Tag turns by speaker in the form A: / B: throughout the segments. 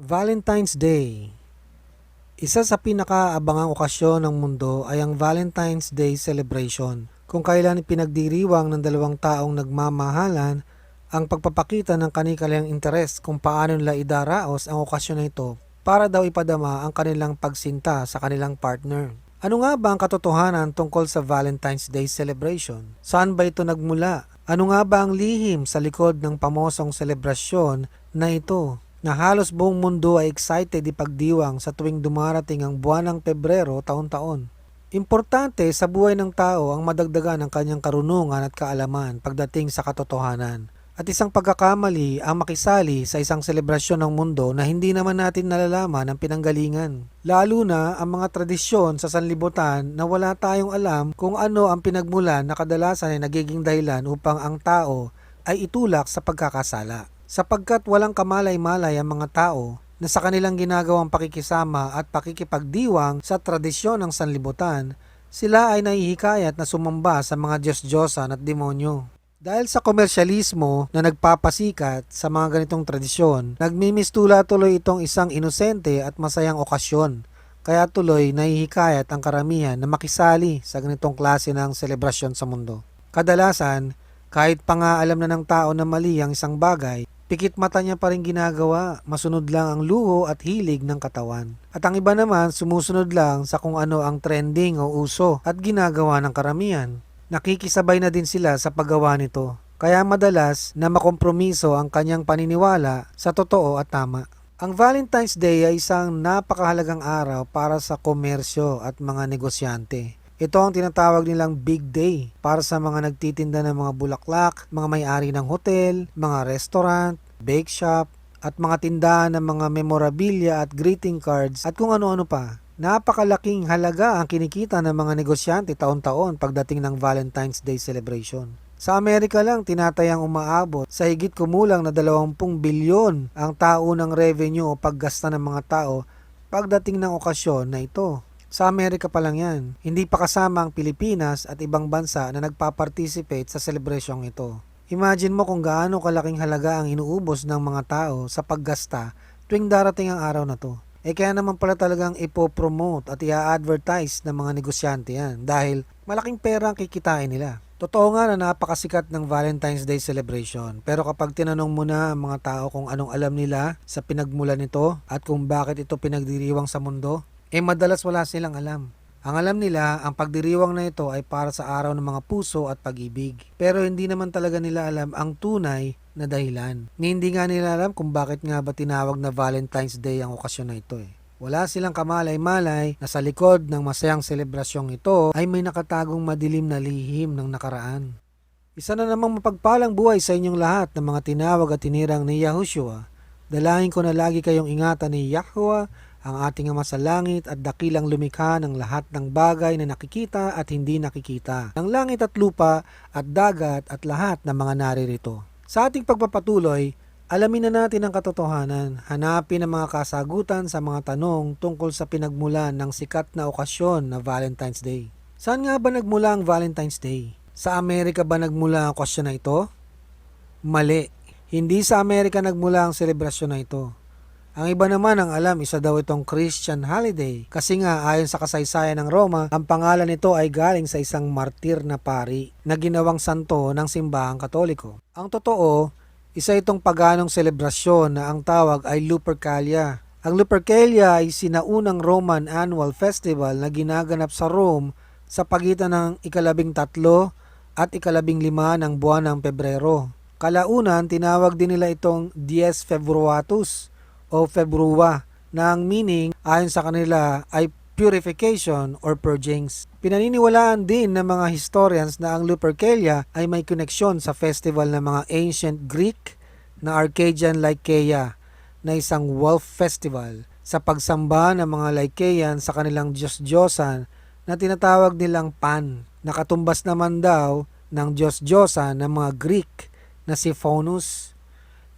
A: Valentine's Day Isa sa pinakaabangang okasyon ng mundo ay ang Valentine's Day celebration, kung kailan pinagdiriwang ng dalawang taong nagmamahalan ang pagpapakita ng kanilang interes kung paano nila idaraos ang okasyon na ito para daw ipadama ang kanilang pagsinta sa kanilang partner. Ano nga ba ang katotohanan tungkol sa Valentine's Day celebration? Saan ba ito nagmula? Ano nga ba ang lihim sa likod ng pamosong selebrasyon na ito? Na halos buong mundo ay excited ipagdiwang sa tuwing dumarating ang buwan ng Pebrero taon-taon. Importante sa buhay ng tao ang madagdagan ng kanyang karunungan at kaalaman pagdating sa katotohanan. At isang pagkakamali ang makisali sa isang selebrasyon ng mundo na hindi naman natin nalalaman ang pinanggalingan. Lalo na ang mga tradisyon sa sanlibutan na wala tayong alam kung ano ang pinagmulan na kadalasan ay nagiging dahilan upang ang tao ay itulak sa pagkakasala sapagkat walang kamalay-malay ang mga tao na sa kanilang ginagawang pakikisama at pakikipagdiwang sa tradisyon ng sanlibutan, sila ay nahihikayat na sumamba sa mga Diyos-Diyosan at demonyo. Dahil sa komersyalismo na nagpapasikat sa mga ganitong tradisyon, nagmimistula tuloy itong isang inosente at masayang okasyon. Kaya tuloy nahihikayat ang karamihan na makisali sa ganitong klase ng selebrasyon sa mundo. Kadalasan, kahit pa nga alam na ng tao na mali ang isang bagay, Pikit mata niya pa rin ginagawa, masunod lang ang luho at hilig ng katawan. At ang iba naman sumusunod lang sa kung ano ang trending o uso at ginagawa ng karamihan. Nakikisabay na din sila sa paggawa nito. Kaya madalas na makompromiso ang kanyang paniniwala sa totoo at tama. Ang Valentine's Day ay isang napakahalagang araw para sa komersyo at mga negosyante. Ito ang tinatawag nilang big day para sa mga nagtitinda ng mga bulaklak, mga may-ari ng hotel, mga restaurant, bake shop, at mga tindahan ng mga memorabilia at greeting cards at kung ano-ano pa. Napakalaking halaga ang kinikita ng mga negosyante taon-taon pagdating ng Valentine's Day celebration. Sa Amerika lang, tinatayang umaabot sa higit kumulang na 20 bilyon ang taunang revenue o paggasta ng mga tao pagdating ng okasyon na ito. Sa Amerika pa lang yan. Hindi pa kasama ang Pilipinas at ibang bansa na nagpa-participate sa selebrasyong ito. Imagine mo kung gaano kalaking halaga ang inuubos ng mga tao sa paggasta tuwing darating ang araw na to. Eh kaya naman pala talagang ipopromote at i-advertise ng mga negosyante yan dahil malaking pera ang kikitain nila. Totoo nga na napakasikat ng Valentine's Day celebration pero kapag tinanong mo na ang mga tao kung anong alam nila sa pinagmulan nito at kung bakit ito pinagdiriwang sa mundo, eh madalas wala silang alam. Ang alam nila, ang pagdiriwang na ito ay para sa araw ng mga puso at pag-ibig. Pero hindi naman talaga nila alam ang tunay na dahilan. Ni hindi nga nila alam kung bakit nga ba tinawag na Valentine's Day ang okasyon na ito eh. Wala silang kamalay-malay na sa likod ng masayang selebrasyong ito ay may nakatagong madilim na lihim ng nakaraan. Isa na namang mapagpalang buhay sa inyong lahat ng mga tinawag at tinirang ni Yahushua. Dalangin ko na lagi kayong ingatan ni Yahweh ang ating Ama sa langit at dakilang lumikha ng lahat ng bagay na nakikita at hindi nakikita, ng langit at lupa at dagat at lahat ng mga naririto. Sa ating pagpapatuloy, alamin na natin ang katotohanan, hanapin ang mga kasagutan sa mga tanong tungkol sa pinagmulan ng sikat na okasyon na Valentine's Day. Saan nga ba nagmula ang Valentine's Day? Sa Amerika ba nagmula ang okasyon na ito? Mali. Hindi sa Amerika nagmula ang selebrasyon na ito. Ang iba naman ang alam isa daw itong Christian holiday kasi nga ayon sa kasaysayan ng Roma, ang pangalan nito ay galing sa isang martir na pari na ginawang santo ng simbahang katoliko. Ang totoo, isa itong paganong selebrasyon na ang tawag ay Lupercalia. Ang Lupercalia ay sinaunang Roman annual festival na ginaganap sa Rome sa pagitan ng ikalabing tatlo at ikalabing lima ng buwan ng Pebrero. Kalaunan, tinawag din nila itong Dies Februatus o Februa na ang meaning ayon sa kanila ay purification or purgings. Pinaniniwalaan din ng mga historians na ang Lupercalia ay may koneksyon sa festival ng mga ancient Greek na Arcadian Lycaea na isang wolf festival sa pagsamba ng mga Lycaean sa kanilang Diyos-Diyosan na tinatawag nilang Pan. Nakatumbas naman daw ng Diyos-Diyosan ng mga Greek na si Faunus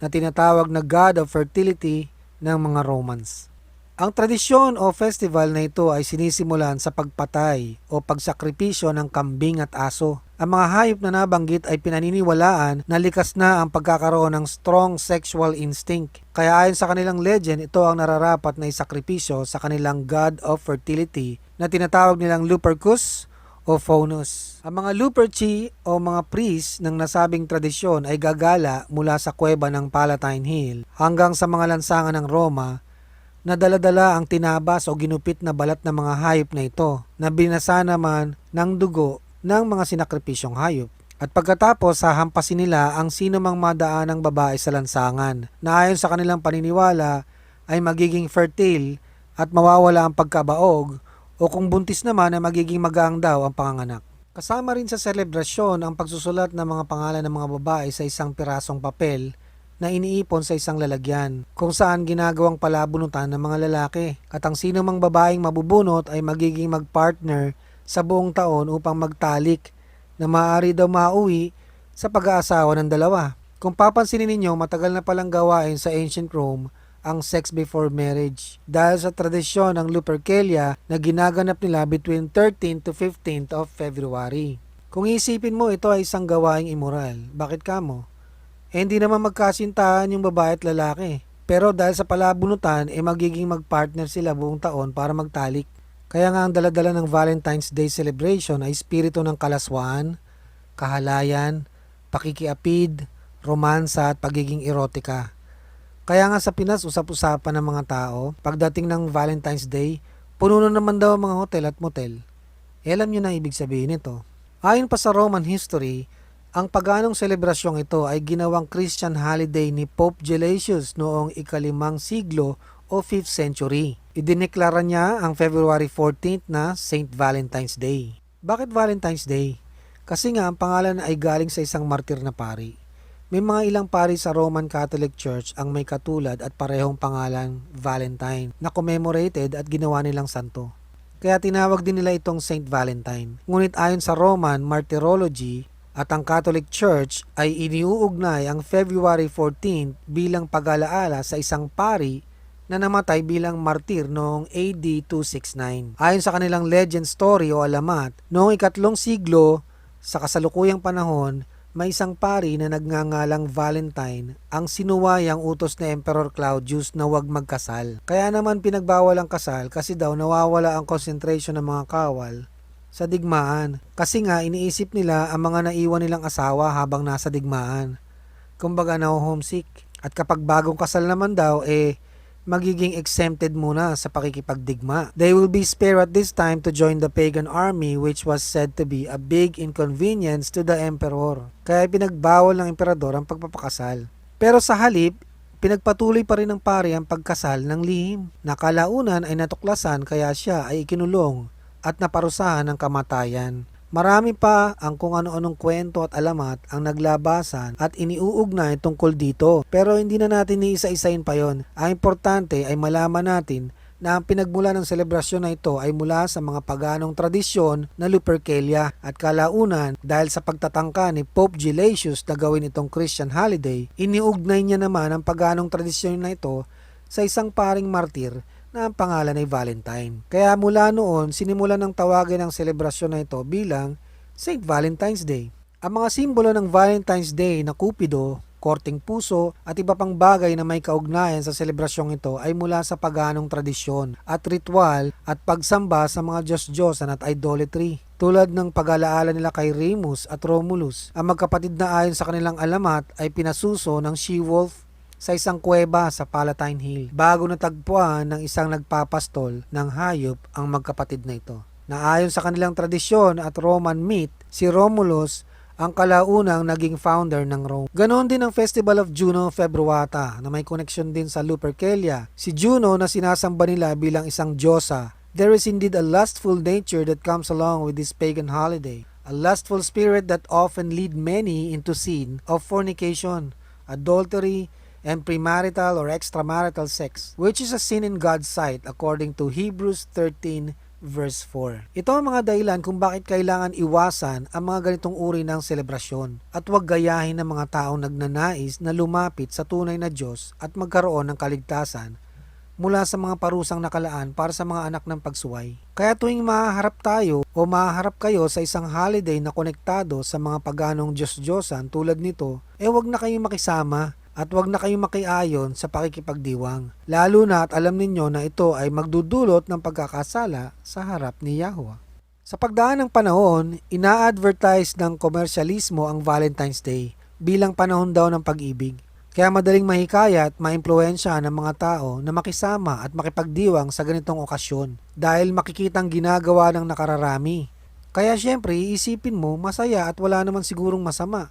A: na tinatawag na God of Fertility ng mga Romans. Ang tradisyon o festival na ito ay sinisimulan sa pagpatay o pagsakripisyo ng kambing at aso. Ang mga hayop na nabanggit ay pinaniniwalaan na likas na ang pagkakaroon ng strong sexual instinct. Kaya ayon sa kanilang legend, ito ang nararapat na isakripisyo sa kanilang god of fertility na tinatawag nilang Lupercus o Faunus. Ang mga Luperci o mga priest ng nasabing tradisyon ay gagala mula sa kuweba ng Palatine Hill hanggang sa mga lansangan ng Roma na daladala ang tinabas o ginupit na balat ng mga hayop na ito na binasa naman ng dugo ng mga sinakripisyong hayop. At pagkatapos hahampasin nila ang sino mang madaan ng babae sa lansangan na ayon sa kanilang paniniwala ay magiging fertile at mawawala ang pagkabaog o kung buntis naman ay magiging magaang daw ang panganganak. Kasama rin sa selebrasyon ang pagsusulat ng mga pangalan ng mga babae sa isang pirasong papel na iniipon sa isang lalagyan kung saan ginagawang palabunutan ng mga lalaki at ang sino mang babaeng mabubunot ay magiging magpartner sa buong taon upang magtalik na maaari daw mauwi sa pag-aasawa ng dalawa. Kung papansinin ninyo, matagal na palang gawain sa ancient Rome ang sex before marriage dahil sa tradisyon ng Lupercalia na ginaganap nila between 13 to 15th of February. Kung isipin mo ito ay isang gawaing immoral, bakit ka mo? Eh, hindi naman magkasintahan yung babae at lalaki. Pero dahil sa palabunutan, eh magiging magpartner sila buong taon para magtalik. Kaya nga ang daladala ng Valentine's Day celebration ay espiritu ng kalaswaan, kahalayan, pakikiapid, romansa at pagiging erotika. Kaya nga sa Pinas, usap-usapan ng mga tao, pagdating ng Valentine's Day, puno na naman daw ang mga hotel at motel. E alam nyo na ibig sabihin nito. Ayon pa sa Roman history, ang paganong selebrasyong ito ay ginawang Christian holiday ni Pope Gelasius noong ikalimang siglo o 5th century. Idineklara niya ang February 14th na St. Valentine's Day. Bakit Valentine's Day? Kasi nga ang pangalan ay galing sa isang martir na pari. May mga ilang pari sa Roman Catholic Church ang may katulad at parehong pangalan Valentine na commemorated at ginawa nilang santo. Kaya tinawag din nila itong Saint Valentine. Ngunit ayon sa Roman Martyrology, at ang Catholic Church ay iniuugnay ang February 14 bilang pag-alaala sa isang pari na namatay bilang martir noong AD 269. Ayon sa kanilang legend story o alamat, noong ikatlong siglo sa kasalukuyang panahon, may isang pari na nagngangalang Valentine ang sinuwayang utos na Emperor Claudius na huwag magkasal. Kaya naman pinagbawal ang kasal kasi daw nawawala ang concentration ng mga kawal sa digmaan. Kasi nga iniisip nila ang mga naiwan nilang asawa habang nasa digmaan. Kumbaga na homesick. At kapag bagong kasal naman daw, eh, magiging exempted muna sa pakikipagdigma. They will be spared at this time to join the pagan army which was said to be a big inconvenience to the emperor. Kaya pinagbawal ng emperador ang pagpapakasal. Pero sa halip, pinagpatuloy pa rin ng pari ang pagkasal ng lihim. Nakalaunan ay natuklasan kaya siya ay ikinulong at naparusahan ng kamatayan. Marami pa ang kung ano-anong kwento at alamat ang naglabasan at iniuugnay tungkol dito. Pero hindi na natin iisa-isain pa yon. Ang importante ay malaman natin na ang pinagmula ng selebrasyon na ito ay mula sa mga paganong tradisyon na Lupercalia at kalaunan dahil sa pagtatangka ni Pope Gelasius na gawin itong Christian holiday, iniugnay niya naman ang paganong tradisyon na ito sa isang paring martir na ang pangalan ay Valentine. Kaya mula noon, sinimulan ng tawagin ang selebrasyon na ito bilang St. Valentine's Day. Ang mga simbolo ng Valentine's Day na Cupido, korting puso at iba pang bagay na may kaugnayan sa selebrasyong ito ay mula sa paganong tradisyon at ritual at pagsamba sa mga Diyos-Diyosan at idolatry. Tulad ng pag-alaala nila kay Remus at Romulus, ang magkapatid na ayon sa kanilang alamat ay pinasuso ng she-wolf sa isang kuweba sa Palatine Hill bago natagpuan ng isang nagpapastol ng hayop ang magkapatid na ito. Naayon sa kanilang tradisyon at Roman myth, si Romulus ang kalaunang naging founder ng Rome. Ganon din ang Festival of Juno Februata na may koneksyon din sa Lupercalia. Si Juno na sinasamba nila bilang isang diyosa. There is indeed a lustful nature that comes along with this pagan holiday. A lustful spirit that often lead many into sin of fornication, adultery, and premarital or extramarital sex, which is a sin in God's sight according to Hebrews 13 verse 4. Ito ang mga dahilan kung bakit kailangan iwasan ang mga ganitong uri ng selebrasyon at huwag gayahin ng mga taong nagnanais na lumapit sa tunay na Diyos at magkaroon ng kaligtasan mula sa mga parusang nakalaan para sa mga anak ng pagsuway. Kaya tuwing mahaharap tayo o mahaharap kayo sa isang holiday na konektado sa mga paganong Diyos-Diyosan tulad nito, eh wag na kayong makisama at wag na kayong makiayon sa pakikipagdiwang. Lalo na at alam ninyo na ito ay magdudulot ng pagkakasala sa harap ni Yahweh. Sa pagdaan ng panahon, ina-advertise ng komersyalismo ang Valentine's Day bilang panahon daw ng pag-ibig. Kaya madaling mahikaya at maimpluwensya ng mga tao na makisama at makipagdiwang sa ganitong okasyon dahil makikitang ginagawa ng nakararami. Kaya syempre iisipin mo masaya at wala naman sigurong masama.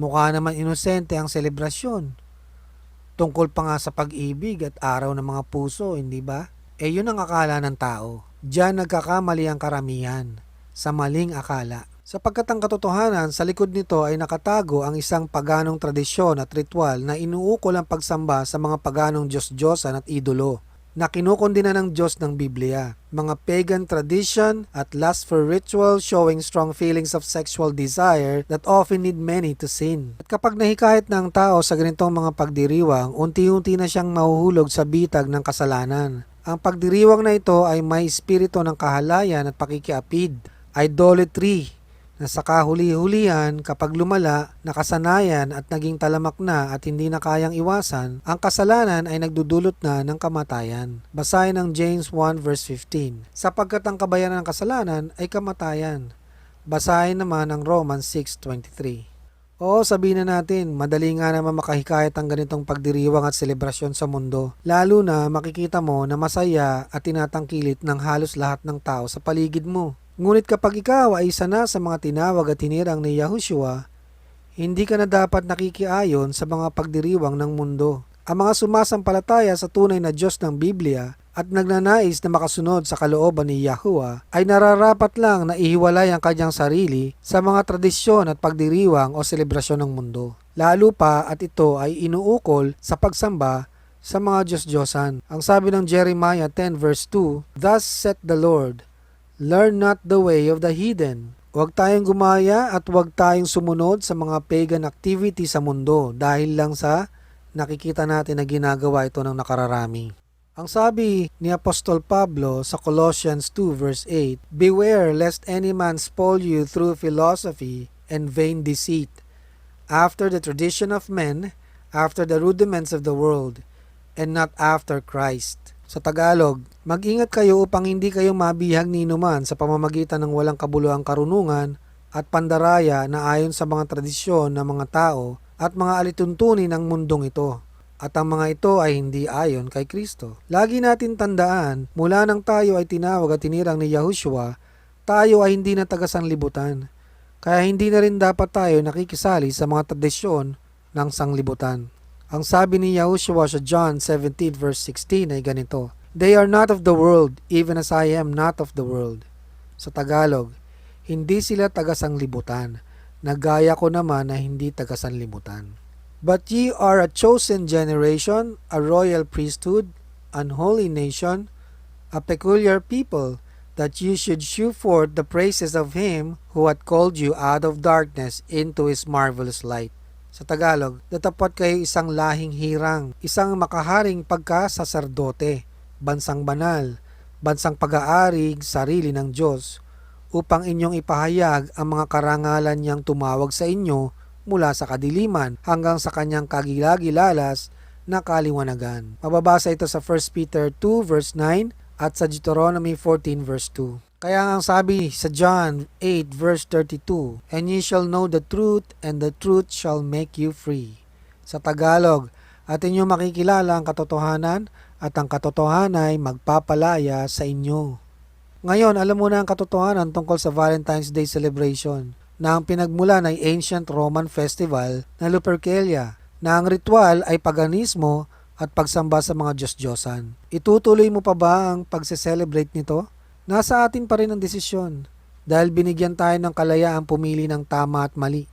A: Mukha naman inosente ang selebrasyon. Tungkol pa nga sa pag-ibig at araw ng mga puso, hindi ba? Eh yun ang akala ng tao. Diyan nagkakamali ang karamihan sa maling akala. Sapagkat ang katotohanan, sa likod nito ay nakatago ang isang paganong tradisyon at ritual na inuukol ang pagsamba sa mga paganong Diyos-Diyosan at idolo na kinukundina ng Diyos ng Biblia. Mga pagan tradition at lust for ritual showing strong feelings of sexual desire that often need many to sin. At kapag nahikayat ng tao sa ganitong mga pagdiriwang, unti-unti na siyang mahuhulog sa bitag ng kasalanan. Ang pagdiriwang na ito ay may espiritu ng kahalayan at pakikiapid, idolatry, na sa kahuli-hulihan kapag lumala, nakasanayan at naging talamak na at hindi na kayang iwasan, ang kasalanan ay nagdudulot na ng kamatayan. Basahin ang James 1 verse 15. Sapagkat ang kabayaran ng kasalanan ay kamatayan. Basahin naman ang Romans 6.23. Oo, sabihin na natin, madali nga naman makahikayat ang ganitong pagdiriwang at selebrasyon sa mundo. Lalo na makikita mo na masaya at tinatangkilit ng halos lahat ng tao sa paligid mo. Ngunit kapag ikaw ay isa na sa mga tinawag at hinirang ni Yahushua, hindi ka na dapat nakikiayon sa mga pagdiriwang ng mundo. Ang mga sumasampalataya sa tunay na Diyos ng Biblia at nagnanais na makasunod sa kalooban ni Yahuwah ay nararapat lang na ihiwalay ang kanyang sarili sa mga tradisyon at pagdiriwang o selebrasyon ng mundo. Lalo pa at ito ay inuukol sa pagsamba sa mga Diyos-Diyosan. Ang sabi ng Jeremiah 10 verse 2, Thus said the Lord, Learn not the way of the heathen. Huwag tayong gumaya at huwag tayong sumunod sa mga pagan activity sa mundo dahil lang sa nakikita natin na ginagawa ito ng nakararami. Ang sabi ni Apostol Pablo sa Colossians 2 verse 8, Beware lest any man spoil you through philosophy and vain deceit, after the tradition of men, after the rudiments of the world, and not after Christ. Sa Tagalog, mag-ingat kayo upang hindi kayo mabihag ni inuman sa pamamagitan ng walang kabuluhang karunungan at pandaraya na ayon sa mga tradisyon ng mga tao at mga alituntunin ng mundong ito. At ang mga ito ay hindi ayon kay Kristo. Lagi natin tandaan, mula nang tayo ay tinawag at tinirang ni Yahushua, tayo ay hindi na taga-sanlibutan. Kaya hindi na rin dapat tayo nakikisali sa mga tradisyon ng sanglibutan. Ang sabi ni Yahushua sa John 17 verse 16 ay ganito, They are not of the world, even as I am not of the world. Sa Tagalog, hindi sila taga-sanglibutan, nagaya ko naman na hindi taga-sanlibutan. But ye are a chosen generation, a royal priesthood, an holy nation, a peculiar people, that you should shew forth the praises of Him who had called you out of darkness into His marvelous light. Sa Tagalog, datapat kayo isang lahing hirang, isang makaharing pagkasaserdote, bansang banal, bansang pag-aari, sarili ng Diyos, upang inyong ipahayag ang mga karangalan niyang tumawag sa inyo mula sa kadiliman hanggang sa kanyang kagilagilalas na kaliwanagan. Mababasa ito sa 1 Peter 2 verse 9 at sa Deuteronomy 14 verse 2. Kaya ang sabi sa John 8 verse 32, And ye shall know the truth, and the truth shall make you free. Sa Tagalog, at inyo makikilala ang katotohanan, at ang katotohanan ay magpapalaya sa inyo. Ngayon, alam mo na ang katotohanan tungkol sa Valentine's Day celebration na ang pinagmulan ay ancient Roman festival na Lupercalia, na ang ritual ay paganismo at pagsamba sa mga Diyos-Diyosan. Itutuloy mo pa ba ang pagse-celebrate nito? Nasa atin pa rin ang desisyon dahil binigyan tayo ng kalayaang pumili ng tama at mali,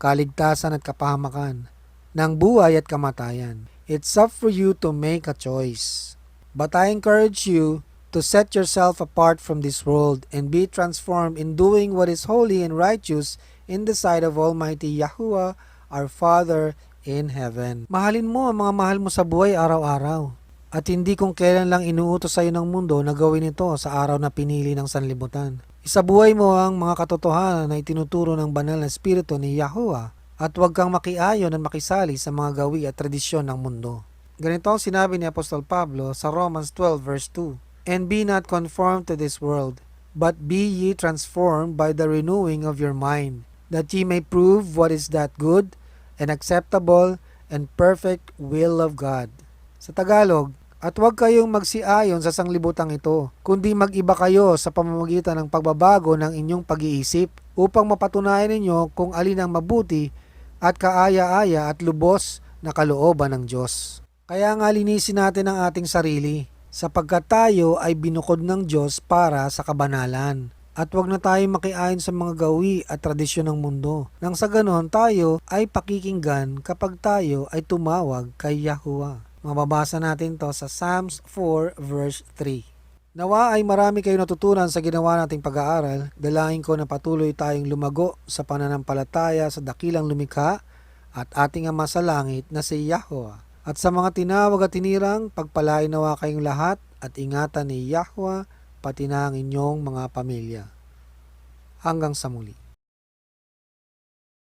A: kaligtasan at kapahamakan, ng buhay at kamatayan. It's up for you to make a choice. But I encourage you to set yourself apart from this world and be transformed in doing what is holy and righteous in the sight of Almighty Yahuwah, our Father in heaven. Mahalin mo ang mga mahal mo sa buhay araw-araw. At hindi kung kailan lang inuutos sa iyo ng mundo na gawin ito sa araw na pinili ng sanlibutan. Isabuhay mo ang mga katotohanan na itinuturo ng banal na espiritu ni Yahuwah at huwag kang makiayon at makisali sa mga gawi at tradisyon ng mundo. Ganito ang sinabi ni Apostol Pablo sa Romans 12 verse 2. And be not conformed to this world, but be ye transformed by the renewing of your mind, that ye may prove what is that good and acceptable and perfect will of God. Sa Tagalog, at huwag kayong magsiayon sa sanglibutang ito, kundi mag-iba kayo sa pamamagitan ng pagbabago ng inyong pag-iisip upang mapatunayan ninyo kung alin ang mabuti at kaaya-aya at lubos na kalooban ng Diyos. Kaya nga linisin natin ang ating sarili sapagkat tayo ay binukod ng Diyos para sa kabanalan. At huwag na tayo makiayon sa mga gawi at tradisyon ng mundo. Nang sa ganon tayo ay pakikinggan kapag tayo ay tumawag kay Yahuwah. Mababasa natin to sa Psalms 4 verse 3. Nawa ay marami kayong natutunan sa ginawa nating pag-aaral. Dalangin ko na patuloy tayong lumago sa pananampalataya sa dakilang lumikha at ating Ama sa langit na si Yahweh. At sa mga tinawag at tinirang, pagpalain nawa kayong lahat at ingatan ni Yahweh pati na ang inyong mga pamilya. Hanggang sa muli.